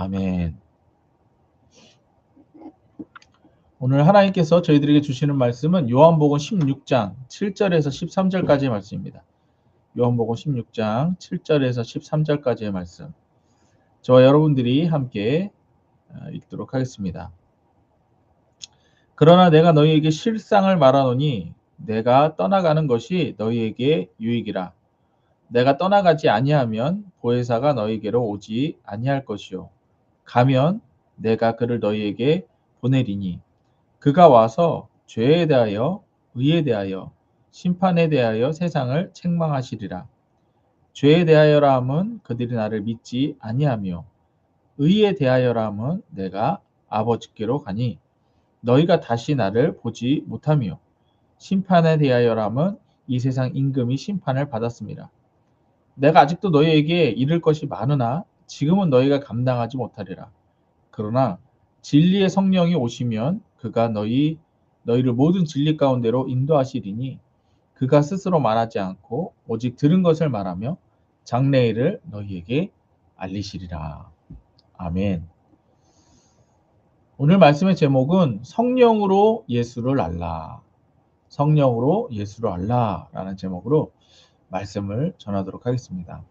아멘. 오늘 하나님께서 저희들에게 주시는 말씀은 요한복음 16장 7절에서 13절까지의 말씀입니다. 요한복음 16장 7절에서 13절까지의 말씀. 저와 여러분들이 함께 어, 읽도록 하겠습니다. 그러나 내가 너희에게 실상을 말하노니 내가 떠나가는 것이 너희에게 유익이라. 내가 떠나가지 아니하면 보혜사가 너희에게로 오지 아니할 것이요. 가면 내가 그를 너희에게 보내리니 그가 와서 죄에 대하여 의에 대하여 심판에 대하여 세상을 책망하시리라. 죄에 대하여라 함은 그들이 나를 믿지 아니하며 의에 대하여라 함은 내가 아버지께로 가니 너희가 다시 나를 보지 못하며 심판에 대하여라 함은 이 세상 임금이 심판을 받았습니다. 내가 아직도 너희에게 이를 것이 많으나 지금은 너희가 감당하지 못하리라. 그러나 진리의 성령이 오시면 그가 너희 너희를 모든 진리 가운데로 인도하시리니 그가 스스로 말하지 않고 오직 들은 것을 말하며 장래일을 너희에게 알리시리라. 아멘. 오늘 말씀의 제목은 성령으로 예수를 알라. 성령으로 예수를 알라라는 제목으로 말씀을 전하도록 하겠습니다.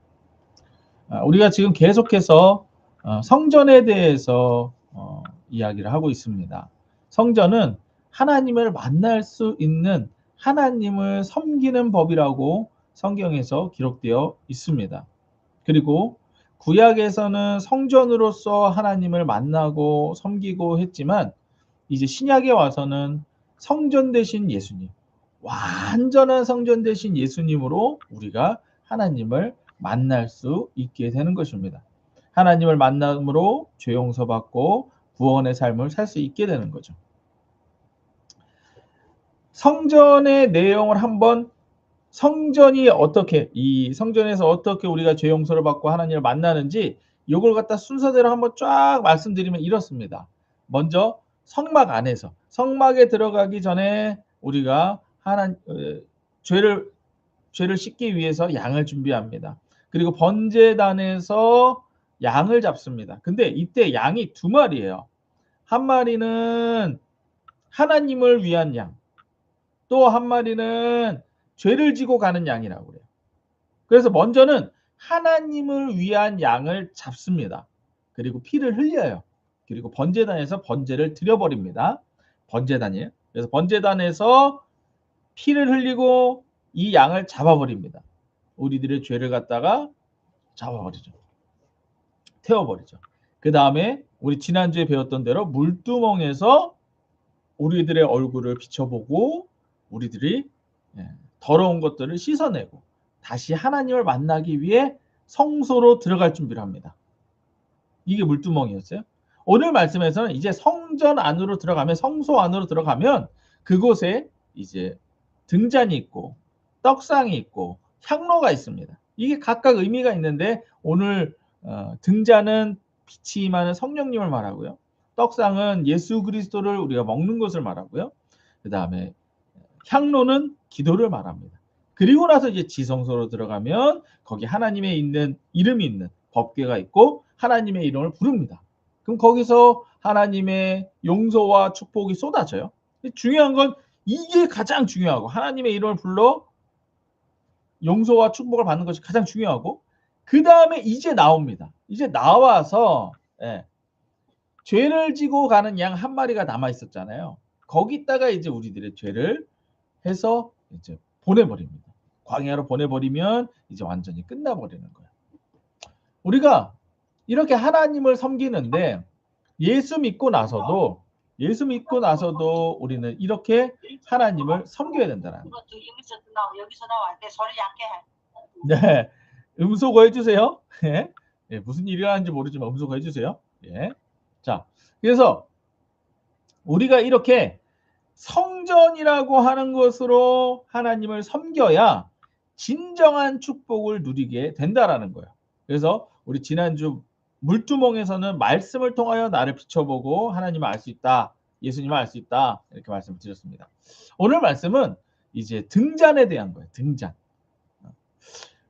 아, 우리가 지금 계속해서 어, 성전에 대해서 어, 이야기를 하고 있습니다. 성전은 하나님을 만날 수 있는 하나님을 섬기는 법이라고 성경에서 기록되어 있습니다. 그리고 구약에서는 성전으로서 하나님을 만나고 섬기고 했지만 이제 신약에 와서는 성전 대신 예수님, 완전한 성전 대신 예수님으로 우리가 하나님을 만날 수 있게 되는 것입니다. 하나님을 만남으로 죄 용서받고 구원의 삶을 살 수 있게 되는 거죠. 성전의 내용을 한번 성전이 어떻게 이 성전에서 어떻게 우리가 죄 용서를 받고 하나님을 만나는지 이걸 갖다 순서대로 한번 쫙 말씀드리면 이렇습니다. 먼저 성막 안에서 성막에 들어가기 전에 우리가 하나 어, 죄를 죄를 씻기 위해서 양을 준비합니다. 그리고 번제단에서 양을 잡습니다. 근데 이때 양이 두 마리예요. 한 마리는 하나님을 위한 양, 또 한 마리는 죄를 지고 가는 양이라고 그래요. 그래서 먼저는 하나님을 위한 양을 잡습니다. 그리고 피를 흘려요. 그리고 번제단에서 번제를 드려버립니다. 번제단이에요. 그래서 번제단에서 피를 흘리고 이 양을 잡아버립니다. 우리들의 죄를 갖다가 잡아버리죠. 태워버리죠. 그 다음에 우리 지난주에 배웠던 대로 물두멍에서 우리들의 얼굴을 비춰보고 우리들이 예, 더러운 것들을 씻어내고 다시 하나님을 만나기 위해 성소로 들어갈 준비를 합니다. 이게 물두멍이었어요. 오늘 말씀에서는 이제 성전 안으로 들어가면 성소 안으로 들어가면 그곳에 이제 등잔이 있고 떡상이 있고 향로가 있습니다. 이게 각각 의미가 있는데 오늘 어, 등잔은 빛이 임하는 성령님을 말하고요. 떡상은 예수 그리스도를 우리가 먹는 것을 말하고요. 그 다음에 향로는 기도를 말합니다. 그리고 나서 이제 지성소로 들어가면 거기 하나님의 있는 이름이 있는 법궤가 있고 하나님의 이름을 부릅니다. 그럼 거기서 하나님의 용서와 축복이 쏟아져요. 중요한 건 이게 가장 중요하고 하나님의 이름을 불러 용서와 축복을 받는 것이 가장 중요하고 그 다음에 이제 나옵니다. 이제 나와서 예, 죄를 지고 가는 양 한 마리가 남아 있었잖아요. 거기다가 이제 우리들의 죄를 해서 이제 보내버립니다. 광야로 보내버리면 이제 완전히 끝나버리는 거예요. 우리가 이렇게 하나님을 섬기는데 예수 믿고 나서도 예수 믿고 나서도 우리는 이렇게 하나님을 섬겨야 된다는 거예요. 네. 음소거 해주세요. 예. 예, 무슨 일이 하는지 모르지만 음소거 해주세요. 예. 자, 그래서 우리가 이렇게 성전이라고 하는 것으로 하나님을 섬겨야 진정한 축복을 누리게 된다라는 거예요. 그래서 우리 지난주 물두멍에서는 말씀을 통하여 나를 비춰보고 하나님을 알 수 있다. 예수님을 알 수 있다. 이렇게 말씀을 드렸습니다. 오늘 말씀은 이제 등잔에 대한 거예요. 등잔.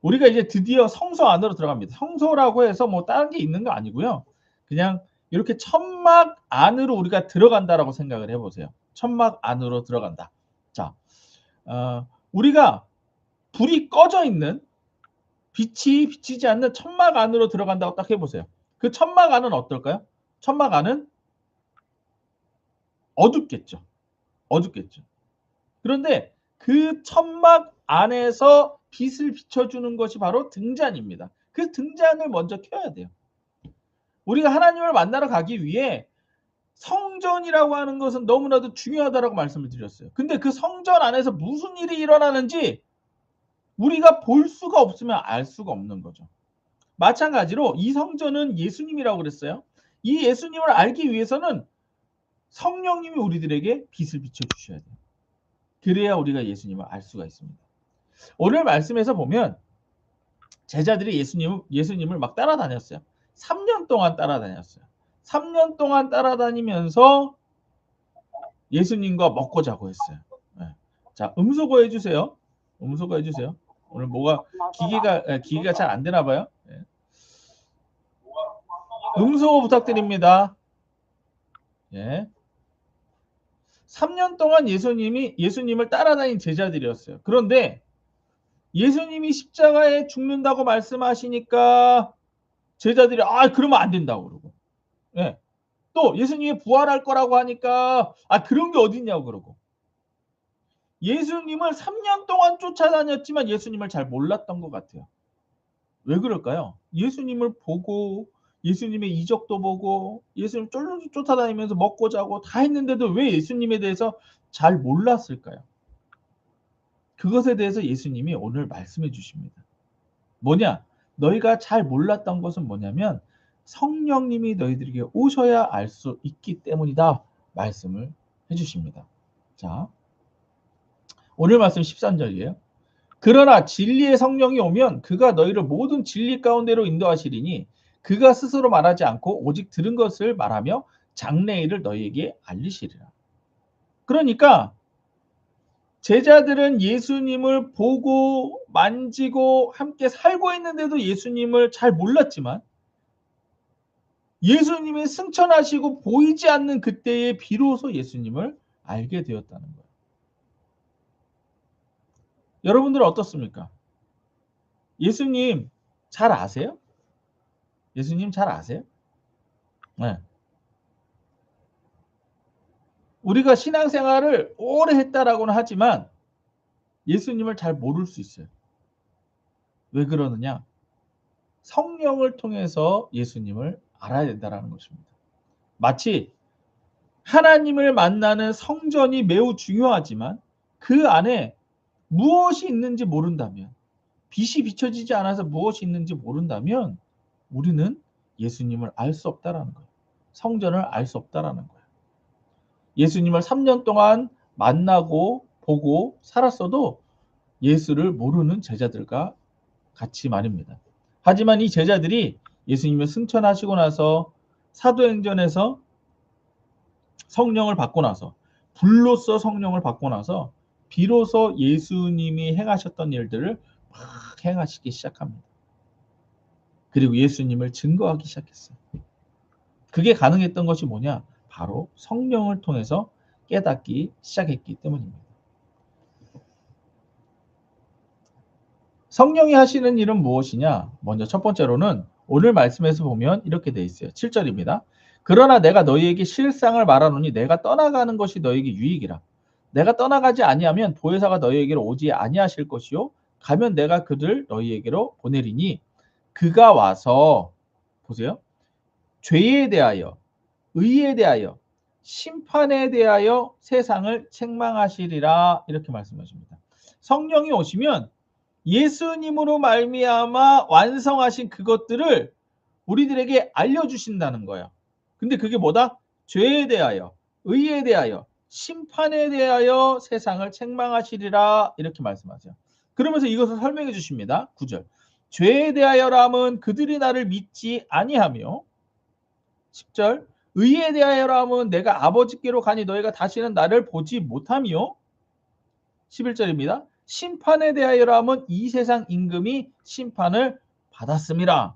우리가 이제 드디어 성소 안으로 들어갑니다. 성소라고 해서 뭐 다른 게 있는 거 아니고요. 그냥 이렇게 천막 안으로 우리가 들어간다라고 생각을 해보세요. 천막 안으로 들어간다. 자, 어, 우리가 불이 꺼져 있는 빛이 비치지 않는 천막 안으로 들어간다고 딱 해보세요. 그 천막 안은 어떨까요? 천막 안은 어둡겠죠. 어둡겠죠. 그런데 그 천막 안에서 빛을 비춰주는 것이 바로 등잔입니다. 그 등잔을 먼저 켜야 돼요. 우리가 하나님을 만나러 가기 위해 성전이라고 하는 것은 너무나도 중요하다라고 말씀을 드렸어요. 근데 그 성전 안에서 무슨 일이 일어나는지 우리가 볼 수가 없으면 알 수가 없는 거죠. 마찬가지로 이 성전은 예수님이라고 그랬어요. 이 예수님을 알기 위해서는 성령님이 우리들에게 빛을 비춰 주셔야 돼요. 그래야 우리가 예수님을 알 수가 있습니다. 오늘 말씀에서 보면 제자들이 예수님, 예수님을 막 따라다녔어요. 3년 동안 따라다녔어요. 3년 동안 따라다니면서 예수님과 먹고 자고 했어요. 네. 자, 음소거 해주세요. 음소거 해주세요. 오늘 뭐가 기계가 예, 기계가 잘 안 되나 봐요. 예. 음소거 부탁드립니다. 예. 3년 동안 예수님이 예수님을 따라다닌 제자들이었어요. 그런데 예수님이 십자가에 죽는다고 말씀하시니까 제자들이 아 그러면 안 된다고 그러고 예. 또 예수님이 부활할 거라고 하니까 아 그런 게 어딨냐고 그러고 예수님을 3년 동안 쫓아다녔지만 예수님을 잘 몰랐던 것 같아요. 왜 그럴까요? 예수님을 보고 예수님의 이적도 보고 예수님 쫄쫄 쫓아다니면서 먹고 자고 다 했는데도 왜 예수님에 대해서 잘 몰랐을까요? 그것에 대해서 예수님이 오늘 말씀해 주십니다. 뭐냐? 너희가 잘 몰랐던 것은 뭐냐면 성령님이 너희들에게 오셔야 알 수 있기 때문이다. 말씀을 해 주십니다. 자. 오늘 말씀 13절이에요. 그러나 진리의 성령이 오면 그가 너희를 모든 진리 가운데로 인도하시리니 그가 스스로 말하지 않고 오직 들은 것을 말하며 장래일을 너희에게 알리시리라. 그러니까 제자들은 예수님을 보고 만지고 함께 살고 있는데도 예수님을 잘 몰랐지만 예수님이 승천하시고 보이지 않는 그때에 비로소 예수님을 알게 되었다는 거예요. 여러분들은 어떻습니까? 예수님 잘 아세요? 예수님 잘 아세요? 네. 우리가 신앙생활을 오래 했다라고는 하지만 예수님을 잘 모를 수 있어요. 왜 그러느냐? 성령을 통해서 예수님을 알아야 된다는 것입니다. 마치 하나님을 만나는 성전이 매우 중요하지만 그 안에 무엇이 있는지 모른다면 빛이 비춰지지 않아서 무엇이 있는지 모른다면 우리는 예수님을 알 수 없다라는 거예요. 성전을 알 수 없다라는 거예요. 예수님을 3년 동안 만나고 보고 살았어도 예수를 모르는 제자들과 같이 말입니다. 하지만 이 제자들이 예수님을 승천하시고 나서 사도행전에서 성령을 받고 나서 불로써 성령을 받고 나서 비로소 예수님이 행하셨던 일들을 막 행하시기 시작합니다. 그리고 예수님을 증거하기 시작했어요. 그게 가능했던 것이 뭐냐? 바로 성령을 통해서 깨닫기 시작했기 때문입니다. 성령이 하시는 일은 무엇이냐? 먼저 첫 번째로는 오늘 말씀에서 보면 이렇게 돼 있어요. 7절입니다. 그러나 내가 너희에게 실상을 말하노니 내가 떠나가는 것이 너희에게 유익이라. 내가 떠나가지 아니하면 보혜사가 너희에게로 오지 아니하실 것이요 가면 내가 그들 너희에게로 보내리니 그가 와서 보세요. 죄에 대하여 의에 대하여 심판에 대하여 세상을 책망하시리라 이렇게 말씀하십니다. 성령이 오시면 예수님으로 말미암아 완성하신 그것들을 우리들에게 알려주신다는 거예요. 근데 그게 뭐다? 죄에 대하여, 의에 대하여, 심판에 대하여 세상을 책망하시리라 이렇게 말씀하세요. 그러면서 이것을 설명해 주십니다. 9절. 죄에 대하여라면 그들이 나를 믿지 아니하며 10절. 의에 대하여라면 내가 아버지께로 가니 너희가 다시는 나를 보지 못하며 11절입니다. 심판에 대하여라면 이 세상 임금이 심판을 받았습니다.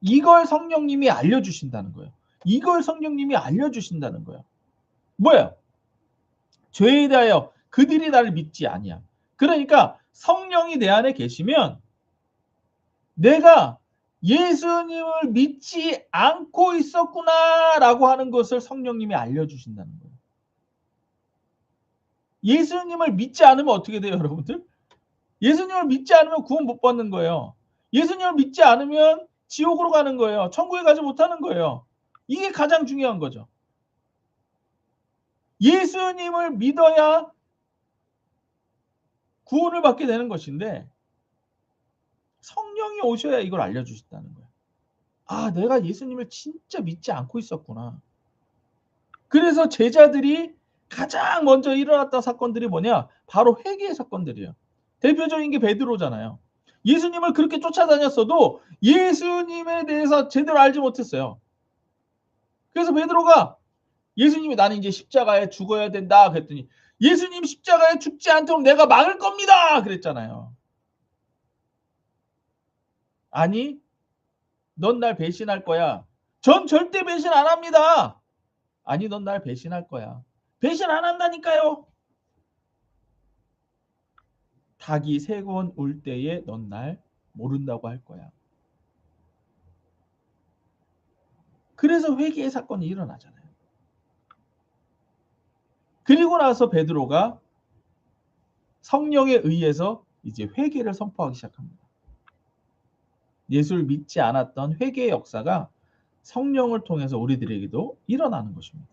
이걸 성령님이 알려주신다는 거예요. 이걸 성령님이 알려주신다는 거예요. 뭐예요? 죄에 대하여 그들이 나를 믿지 아니야. 그러니까 성령이 내 안에 계시면 내가 예수님을 믿지 않고 있었구나라고 하는 것을 성령님이 알려주신다는 거예요. 예수님을 믿지 않으면 어떻게 돼요, 여러분들? 예수님을 믿지 않으면 구원 못 받는 거예요. 예수님을 믿지 않으면 지옥으로 가는 거예요. 천국에 가지 못하는 거예요. 이게 가장 중요한 거죠. 예수님을 믿어야 구원을 받게 되는 것인데 성령이 오셔야 이걸 알려주신다는 거예요. 아, 내가 예수님을 진짜 믿지 않고 있었구나. 그래서 제자들이 가장 먼저 일어났던 사건들이 뭐냐? 바로 회개의 사건들이에요. 대표적인 게 베드로잖아요. 예수님을 그렇게 쫓아다녔어도 예수님에 대해서 제대로 알지 못했어요. 그래서 베드로가 예수님이 나는 이제 십자가에 죽어야 된다 그랬더니 예수님 십자가에 죽지 않도록 내가 막을 겁니다 그랬잖아요. 아니, 넌 날 배신할 거야. 전 절대 배신 안 합니다. 아니, 넌 날 배신할 거야. 배신 안 한다니까요. 닭이 세번울 때에 넌 날 모른다고 할 거야. 그래서 회개의 사건이 일어나잖아요. 그리고 나서 베드로가 성령에 의해서 이제 회개를 선포하기 시작합니다. 예수를 믿지 않았던 회개의 역사가 성령을 통해서 우리들에게도 일어나는 것입니다.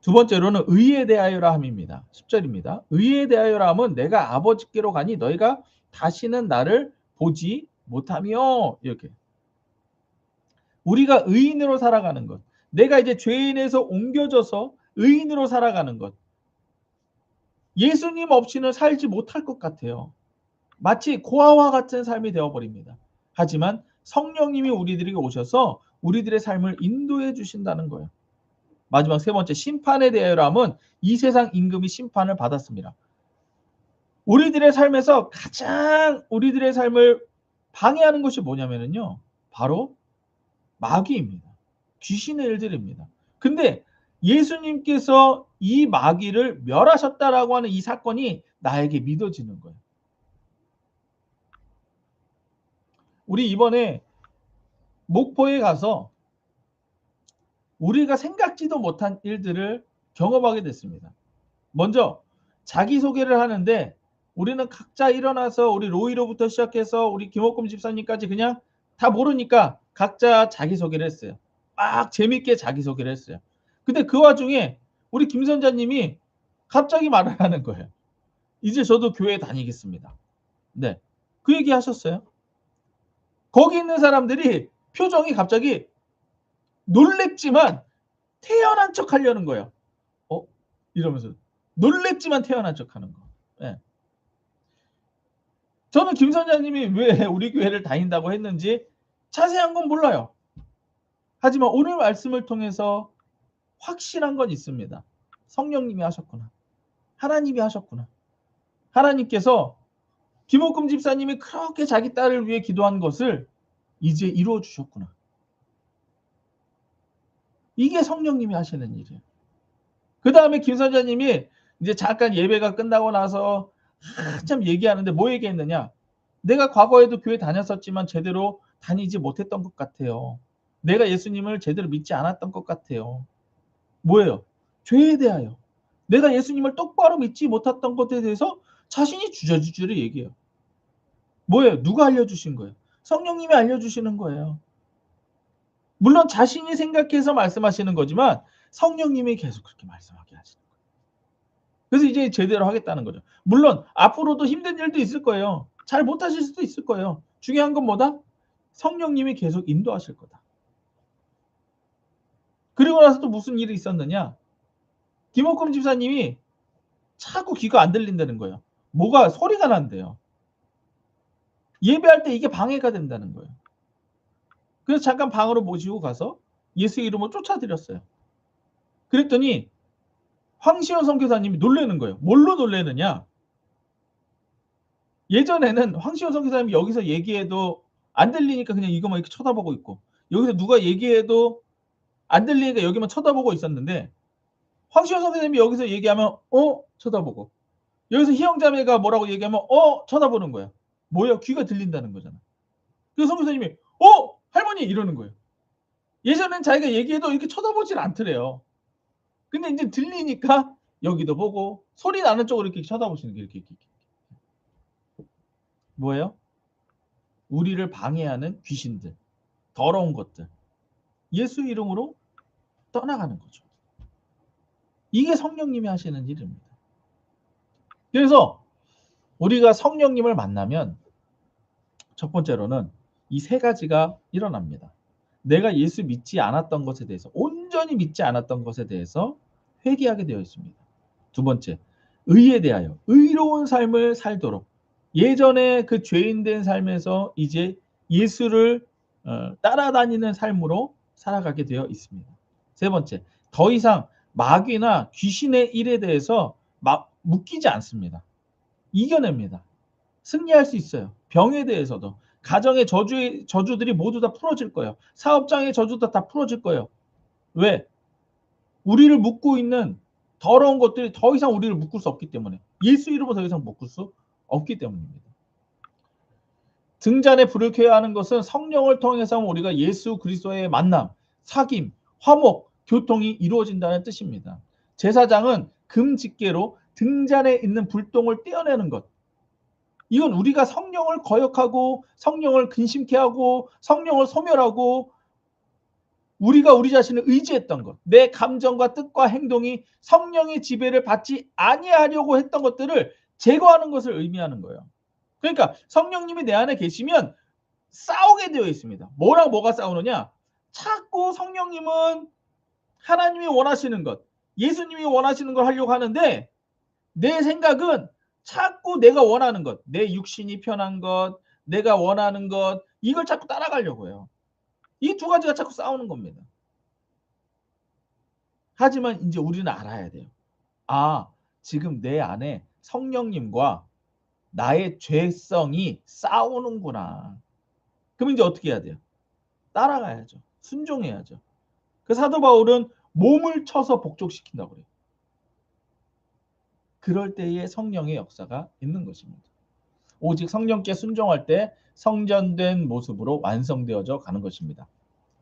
두 번째로는 의에 대하여라 함입니다. 10절입니다. 의에 대하여라 함은 내가 아버지께로 가니 너희가 다시는 나를 보지 못하며 이렇게 우리가 의인으로 살아가는 것 내가 이제 죄인에서 옮겨져서 의인으로 살아가는 것 예수님 없이는 살지 못할 것 같아요. 마치 고아와 같은 삶이 되어버립니다. 하지만 성령님이 우리들에게 오셔서 우리들의 삶을 인도해 주신다는 거예요. 마지막 세 번째 심판에 대하여라면 이 세상 임금이 심판을 받았습니다. 우리들의 삶에서 가장 우리들의 삶을 방해하는 것이 뭐냐면요. 바로 마귀입니다. 귀신의 일들입니다. 근데 예수님께서 이 마귀를 멸하셨다라고 하는 이 사건이 나에게 믿어지는 거예요. 우리 이번에 목포에 가서 우리가 생각지도 못한 일들을 경험하게 됐습니다. 먼저 자기소개를 하는데 우리는 각자 일어나서 우리 로이로부터 시작해서 우리 김옥금 집사님까지 그냥 다 모르니까 각자 자기소개를 했어요. 막 재밌게 자기소개를 했어요. 근데 그 와중에 우리 김 선자님이 갑자기 말을 하는 거예요. 이제 저도 교회 다니겠습니다. 네. 그 얘기 하셨어요. 거기 있는 사람들이 표정이 갑자기 놀랬지만 태어난 척 하려는 거예요. 어? 이러면서 놀랬지만 태어난 척 하는 거. 네. 저는 김 선자님이 왜 우리 교회를 다닌다고 했는지 자세한 건 몰라요. 하지만 오늘 말씀을 통해서 확실한 건 있습니다. 성령님이 하셨구나. 하나님이 하셨구나. 하나님께서 김옥금 집사님이 그렇게 자기 딸을 위해 기도한 것을 이제 이루어 주셨구나. 이게 성령님이 하시는 일이에요. 그 다음에 김 선자님이 이제 잠깐 예배가 끝나고 나서 한참 얘기하는데 뭐 얘기했느냐? 내가 과거에도 교회 다녔었지만 제대로 다니지 못했던 것 같아요. 내가 예수님을 제대로 믿지 않았던 것 같아요. 뭐예요? 죄에 대하여. 내가 예수님을 똑바로 믿지 못했던 것에 대해서 자신이 주저주저를 얘기해요. 뭐예요? 누가 알려주신 거예요? 성령님이 알려주시는 거예요. 물론 자신이 생각해서 말씀하시는 거지만 성령님이 계속 그렇게 말씀하게 하시는 거예요. 그래서 이제 제대로 하겠다는 거죠. 물론 앞으로도 힘든 일도 있을 거예요. 잘 못하실 수도 있을 거예요. 중요한 건 뭐다? 성령님이 계속 인도하실 거다. 그리고 나서 또 무슨 일이 있었느냐? 김옥금 집사님이 자꾸 귀가 안 들린다는 거예요. 뭐가 소리가 난대요. 예배할 때 이게 방해가 된다는 거예요. 그래서 잠깐 방으로 모시고 가서 예수 이름으로 쫓아드렸어요. 그랬더니 황시현 선교사님이 놀라는 거예요. 뭘로 놀라느냐? 예전에는 황시호 선교사님이 여기서 얘기해도 안 들리니까 그냥 이거만 이렇게 쳐다보고 있고 여기서 누가 얘기해도 안 들리니까 여기만 쳐다보고 있었는데 황시호 선생님이 여기서 얘기하면 어 쳐다보고 여기서 희영자매가 뭐라고 얘기하면 어 쳐다보는 거야. 뭐야 귀가 들린다는 거잖아. 그래서 선교사님이 어 할머니 이러는 거예요. 예전엔 자기가 얘기해도 이렇게 쳐다보질 않더래요. 근데 이제 들리니까 여기도 보고 소리 나는 쪽으로 이렇게 쳐다보시는 게 이렇게, 이렇게. 뭐예요? 우리를 방해하는 귀신들, 더러운 것들. 예수 이름으로 떠나가는 거죠. 이게 성령님이 하시는 일입니다. 그래서 우리가 성령님을 만나면 첫 번째로는 이 세 가지가 일어납니다. 내가 예수 믿지 않았던 것에 대해서 온전히 믿지 않았던 것에 대해서 회개하게 되어 있습니다. 두 번째, 의에 대하여 의로운 삶을 살도록 예전에 그 죄인된 삶에서 이제 예수를 어, 따라다니는 삶으로 살아가게 되어 있습니다. 세 번째, 더 이상 마귀나 귀신의 일에 대해서 막 묶이지 않습니다. 이겨냅니다. 승리할 수 있어요. 병에 대해서도 가정의 저주 저주들이 모두 다 풀어질 거예요. 사업장의 저주도 다 풀어질 거예요. 왜? 우리를 묶고 있는 더러운 것들이 더 이상 우리를 묶을 수 없기 때문에 예수 이름으로 더 이상 묶을 수 없기 때문입니다. 등잔에 불을 켜야 하는 것은 성령을 통해서 우리가 예수 그리스도의 만남, 사귐, 화목, 교통이 이루어진다는 뜻입니다. 제사장은 금집게로 등잔에 있는 불똥을 떼어내는 것. 이건 우리가 성령을 거역하고 성령을 근심케 하고 성령을 소멸하고 우리가 우리 자신을 의지했던 것, 내 감정과 뜻과 행동이 성령의 지배를 받지 아니하려고 했던 것들을 제거하는 것을 의미하는 거예요. 그러니까 성령님이 내 안에 계시면 싸우게 되어 있습니다. 뭐랑 뭐가 싸우느냐? 자꾸 성령님은 하나님이 원하시는 것, 예수님이 원하시는 걸 하려고 하는데 내 생각은 자꾸 내가 원하는 것, 내 육신이 편한 것, 내가 원하는 것, 이걸 자꾸 따라가려고 해요. 이 두 가지가 자꾸 싸우는 겁니다. 하지만 이제 우리는 알아야 돼요. 아, 지금 내 안에 성령님과 나의 죄성이 싸우는구나. 그럼 이제 어떻게 해야 돼요? 따라가야죠. 순종해야죠. 그 사도 바울은 몸을 쳐서 복종시킨다고 그래요. 그럴 때에 성령의 역사가 있는 것입니다. 오직 성령께 순종할 때 성전된 모습으로 완성되어져 가는 것입니다.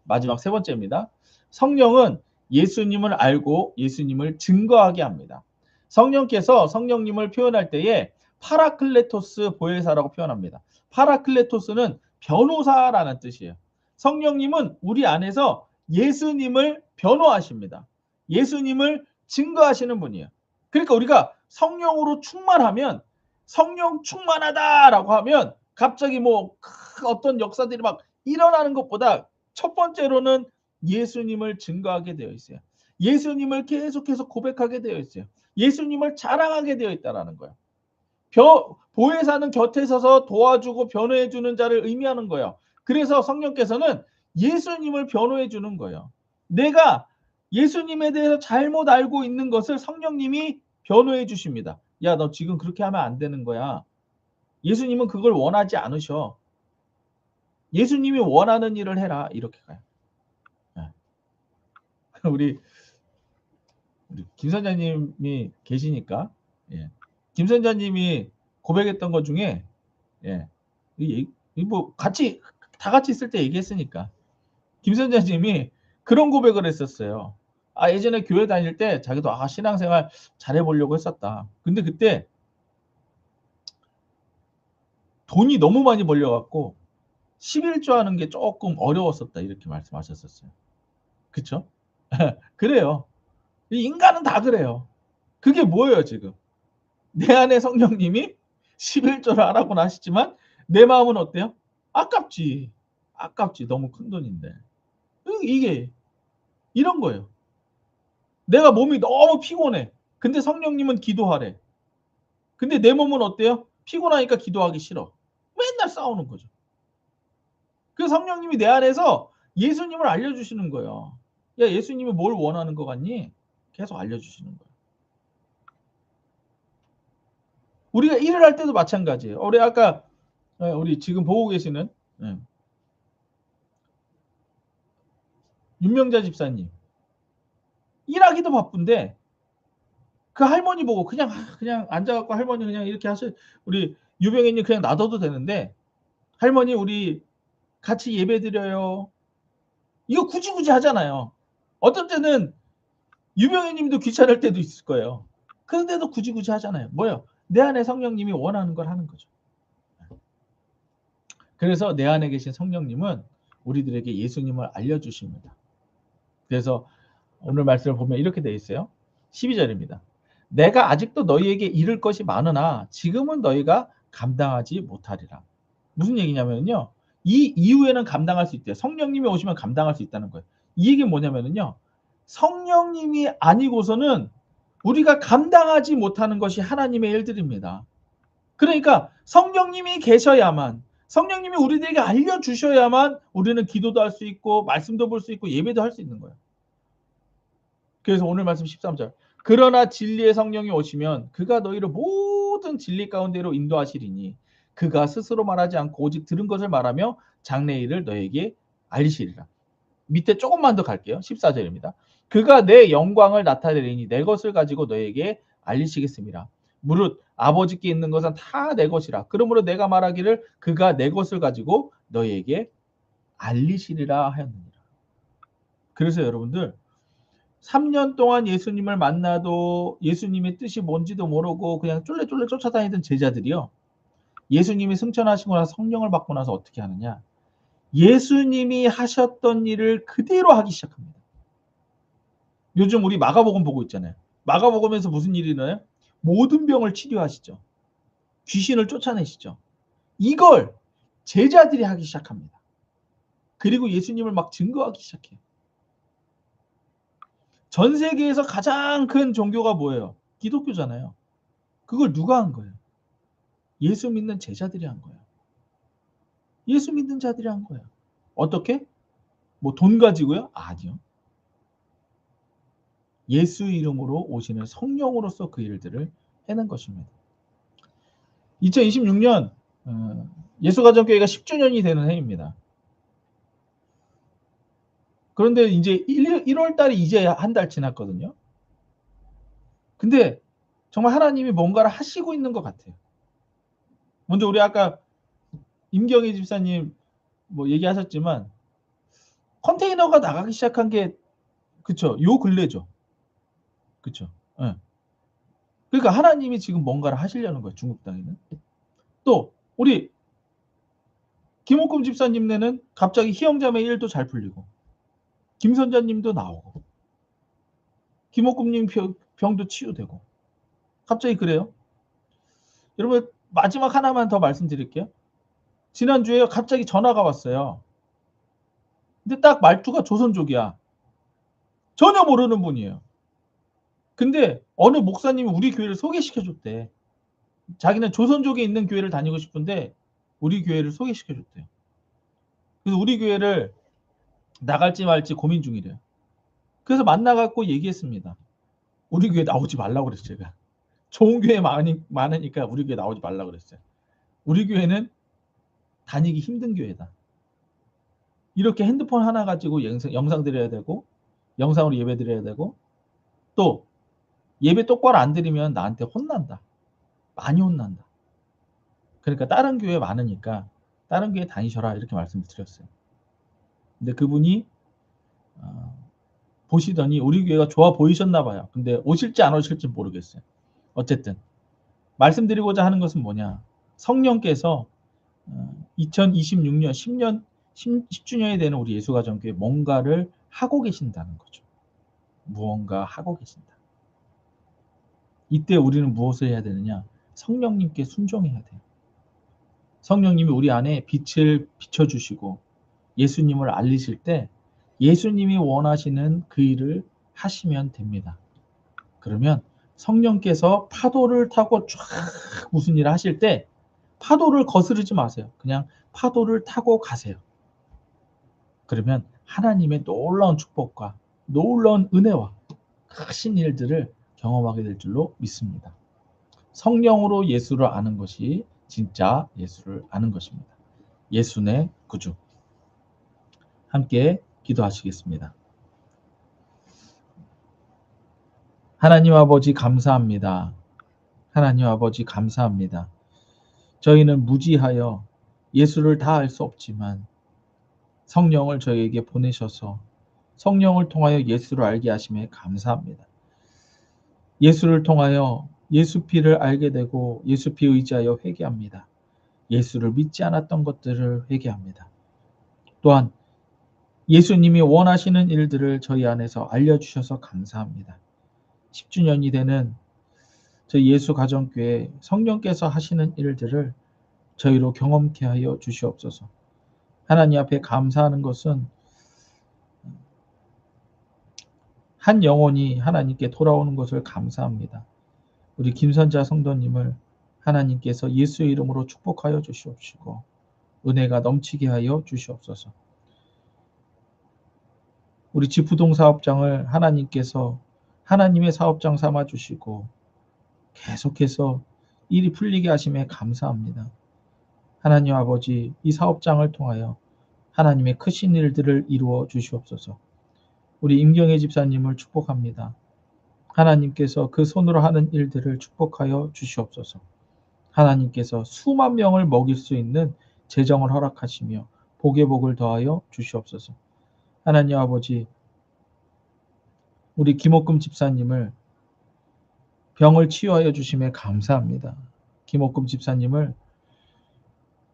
마지막 세 번째입니다. 성령은 예수님을 알고 예수님을 증거하게 합니다. 성령께서 성령님을 표현할 때에 파라클레토스 보혜사라고 표현합니다. 파라클레토스는 변호사라는 뜻이에요. 성령님은 우리 안에서 예수님을 변호하십니다. 예수님을 증거하시는 분이에요. 그러니까 우리가 성령으로 충만하면 성령 충만하다라고 하면 갑자기 뭐 어떤 역사들이 막 일어나는 것보다 첫 번째로는 예수님을 증거하게 되어 있어요. 예수님을 계속해서 고백하게 되어 있어요. 예수님을 자랑하게 되어 있다라는 거예요. 벼, 보혜사는 곁에 서서 도와주고 변호해 주는 자를 의미하는 거예요. 그래서 성령께서는 예수님을 변호해 주는 거예요. 내가 예수님에 대해서 잘못 알고 있는 것을 성령님이 변호해 주십니다. 야, 너 지금 그렇게 하면 안 되는 거야. 예수님은 그걸 원하지 않으셔. 예수님이 원하는 일을 해라. 이렇게 가요. 네. 우리 우리 김선자님이 계시니까 예. 김선자님이 고백했던 것 중에 예. 이, 이, 뭐 같이 다 같이 있을 때 얘기했으니까 김선자님이 그런 고백을 했었어요. 아 예전에 교회 다닐 때 자기도 아 신앙생활 잘해 보려고 했었다. 근데 그때 돈이 너무 많이 벌려 갖고 11조 하는 게 조금 어려웠었다 이렇게 말씀하셨었어요. 그쵸? 그래요. 인간은 다 그래요. 그게 뭐예요, 지금? 내 안에 성령님이 11조를 하라고는 하시지만 내 마음은 어때요? 아깝지. 아깝지. 너무 큰 돈인데. 이게 이런 거예요. 내가 몸이 너무 피곤해. 근데 성령님은 기도하래. 근데 내 몸은 어때요? 피곤하니까 기도하기 싫어. 맨날 싸우는 거죠. 그 성령님이 내 안에서 예수님을 알려주시는 거예요. 야, 예수님이 뭘 원하는 것 같니? 계속 알려주시는 거예요. 우리가 일을 할 때도 마찬가지예요. 우리 아까 어, 우리 지금 보고 계시는 예. 윤명자 집사님 일하기도 바쁜데 그 할머니 보고 그냥 아, 그냥 앉아갖고 할머니 그냥 이렇게 하실 우리 유병희님 그냥 놔둬도 되는데 할머니 우리 같이 예배 드려요. 이거 굳이 굳이 하잖아요. 어떤 때는 유병희님도 귀찮을 때도 있을 거예요. 그런데도 굳이 굳이 하잖아요. 뭐요? 내 안에 성령님이 원하는 걸 하는 거죠. 그래서 내 안에 계신 성령님은 우리들에게 예수님을 알려주십니다. 그래서 오늘 말씀을 보면 이렇게 돼 있어요. 12절입니다. 내가 아직도 너희에게 이를 것이 많으나 지금은 너희가 감당하지 못하리라. 무슨 얘기냐면요. 이 이후에는 감당할 수 있대요. 성령님이 오시면 감당할 수 있다는 거예요. 이 얘기는 뭐냐면요. 성령님이 아니고서는 우리가 감당하지 못하는 것이 하나님의 일들입니다. 그러니까 성령님이 계셔야만 성령님이 우리들에게 알려주셔야만 우리는 기도도 할 수 있고 말씀도 볼 수 있고 예배도 할 수 있는 거예요. 그래서 오늘 말씀 13절 그러나 진리의 성령이 오시면 그가 너희를 모든 진리 가운데로 인도하시리니 그가 스스로 말하지 않고 오직 들은 것을 말하며 장래일을 너에게 알리시리라. 밑에 조금만 더 갈게요. 14절입니다. 그가 내 영광을 나타내리니 내 것을 가지고 너에게 알리시겠습니다. 무릇 아버지께 있는 것은 다 내 것이라. 그러므로 내가 말하기를 그가 내 것을 가지고 너에게 알리시리라 하였느니라. 그래서 여러분들 3년 동안 예수님을 만나도 예수님의 뜻이 뭔지도 모르고 그냥 쫄래쫄래 쫓아다니던 제자들이요. 예수님이 승천하시고 나서 성령을 받고 나서 어떻게 하느냐? 예수님이 하셨던 일을 그대로 하기 시작합니다. 요즘 우리 마가복음 보고 있잖아요. 마가복음에서 무슨 일이 일어나요? 모든 병을 치료하시죠. 귀신을 쫓아내시죠. 이걸 제자들이 하기 시작합니다. 그리고 예수님을 막 증거하기 시작해요. 전 세계에서 가장 큰 종교가 뭐예요? 기독교잖아요. 그걸 누가 한 거예요? 예수 믿는 제자들이 한 거예요. 예수 믿는 자들이 한 거예요. 어떻게? 뭐 돈 가지고요? 아니요. 예수 이름으로 오시는 성령으로서 그 일들을 해낸 것입니다. 2026년 어, 예수가정교회가 10주년이 되는 해입니다. 그런데 이제 1, 월 달이 이제 한 달 지났거든요. 근데 정말 하나님이 뭔가를 하시고 있는 것 같아요. 먼저 우리 아까 임경희 집사님 뭐 얘기하셨지만 컨테이너가 나가기 시작한 게 그쵸 요 근래죠. 그쵸. 예. 그러니까 하나님이 지금 뭔가를 하시려는 거예요. 중국 땅에는. 또 우리 김옥금 집사님네는 갑자기 희영자매 일도 잘 풀리고 김선자님도 나오고 김옥금님 병도 치유되고 갑자기 그래요. 여러분 마지막 하나만 더 말씀드릴게요. 지난주에 갑자기 전화가 왔어요. 근데 딱 말투가 조선족이야. 전혀 모르는 분이에요. 근데 어느 목사님이 우리 교회를 소개시켜 줬대. 자기는 조선족에 있는 교회를 다니고 싶은데 우리 교회를 소개시켜 줬대요. 그래서 우리 교회를 나갈지 말지 고민 중이래요. 그래서 만나갖고 얘기했습니다. 우리 교회 나오지 말라고 그랬어요, 제가. 좋은 교회 많이, 많으니까 우리 교회 나오지 말라고 그랬어요. 우리 교회는 다니기 힘든 교회다. 이렇게 핸드폰 하나 가지고 영상, 영상 드려야 되고, 영상으로 예배 드려야 되고, 또 예배 똑바로 안 드리면 나한테 혼난다. 많이 혼난다. 그러니까 다른 교회 많으니까 다른 교회 다니셔라 이렇게 말씀을 드렸어요. 근데 그분이 어, 보시더니 우리 교회가 좋아 보이셨나 봐요. 근데 오실지 안 오실지 모르겠어요. 어쨌든 말씀드리고자 하는 것은 뭐냐? 성령께서 어, 2026년 10년 10, 10 주년이 되는 우리 예수가정교회 뭔가를 하고 계신다는 거죠. 무언가 하고 계신다. 이때 우리는 무엇을 해야 되느냐? 성령님께 순종해야 돼요. 성령님이 우리 안에 빛을 비춰주시고 예수님을 알리실 때 예수님이 원하시는 그 일을 하시면 됩니다. 그러면 성령께서 파도를 타고 쫙 무슨 일을 하실 때 파도를 거스르지 마세요. 그냥 파도를 타고 가세요. 그러면 하나님의 놀라운 축복과 놀라운 은혜와 크신 일들을 경험하게 될 줄로 믿습니다. 성령으로 예수를 아는 것이 진짜 예수를 아는 것입니다. 예수의 구주. 함께 기도하시겠습니다. 하나님 아버지 감사합니다. 하나님 아버지 감사합니다. 저희는 무지하여 예수를 다 알 수 없지만 성령을 저희에게 보내셔서 성령을 통하여 예수를 알게 하심에 감사합니다. 예수를 통하여 예수 피를 알게 되고 예수 피 의지하여 회개합니다. 예수를 믿지 않았던 것들을 회개합니다. 또한 예수님이 원하시는 일들을 저희 안에서 알려주셔서 감사합니다. 10주년이 되는 저희 예수 가정교회 성령께서 하시는 일들을 저희로 경험케 하여 주시옵소서. 하나님 앞에 감사하는 것은 한 영혼이 하나님께 돌아오는 것을 감사합니다. 우리 김선자 성도님을 하나님께서 예수의 이름으로 축복하여 주시옵시고 은혜가 넘치게 하여 주시옵소서. 우리 지부동 사업장을 하나님께서 하나님의 사업장 삼아 주시고 계속해서 일이 풀리게 하심에 감사합니다. 하나님 아버지 이 사업장을 통하여 하나님의 크신 일들을 이루어 주시옵소서. 우리 임경혜 집사님을 축복합니다. 하나님께서 그 손으로 하는 일들을 축복하여 주시옵소서. 하나님께서 수만 명을 먹일 수 있는 재정을 허락하시며 복의 복을 더하여 주시옵소서. 하나님 아버지 우리 김옥금 집사님을 병을 치유하여 주심에 감사합니다. 김옥금 집사님을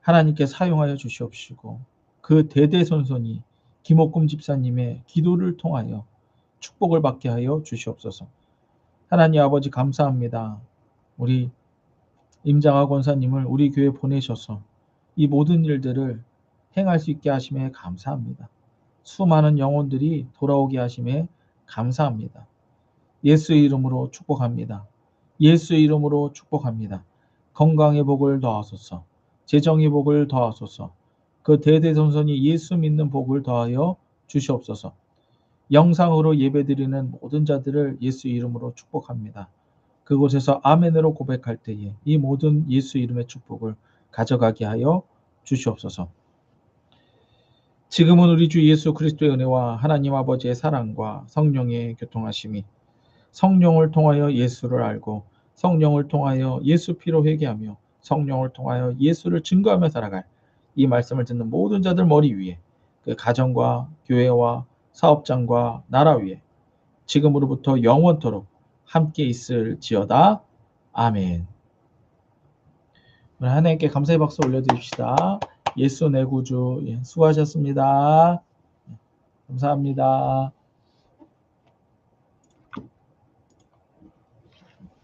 하나님께 사용하여 주시옵시고 그 대대손손이 김옥금 집사님의 기도를 통하여 축복을 받게 하여 주시옵소서. 하나님 아버지 감사합니다. 우리 임장하 권사님을 우리 교회 보내셔서 이 모든 일들을 행할 수 있게 하심에 감사합니다. 수많은 영혼들이 돌아오게 하심에 감사합니다. 예수의 이름으로 축복합니다. 예수의 이름으로 축복합니다. 건강의 복을 더하소서. 재정의 복을 더하소서. 그 대대손손이 예수 믿는 복을 더하여 주시옵소서. 영상으로 예배드리는 모든 자들을 예수 이름으로 축복합니다. 그곳에서 아멘으로 고백할 때에 이 모든 예수 이름의 축복을 가져가게 하여 주시옵소서. 지금은 우리 주 예수 그리스도의 은혜와 하나님 아버지의 사랑과 성령의 교통하심이 성령을 통하여 예수를 알고 성령을 통하여 예수 피로 회개하며 성령을 통하여 예수를 증거하며 살아갈 이 말씀을 듣는 모든 자들 머리 위에 그 가정과 교회와 사업장과 나라 위에 지금으로부터 영원토록 함께 있을지어다. 아멘. 하나님께 감사의 박수 올려드립시다. 예수 내 구주 예, 수고하셨습니다. 감사합니다.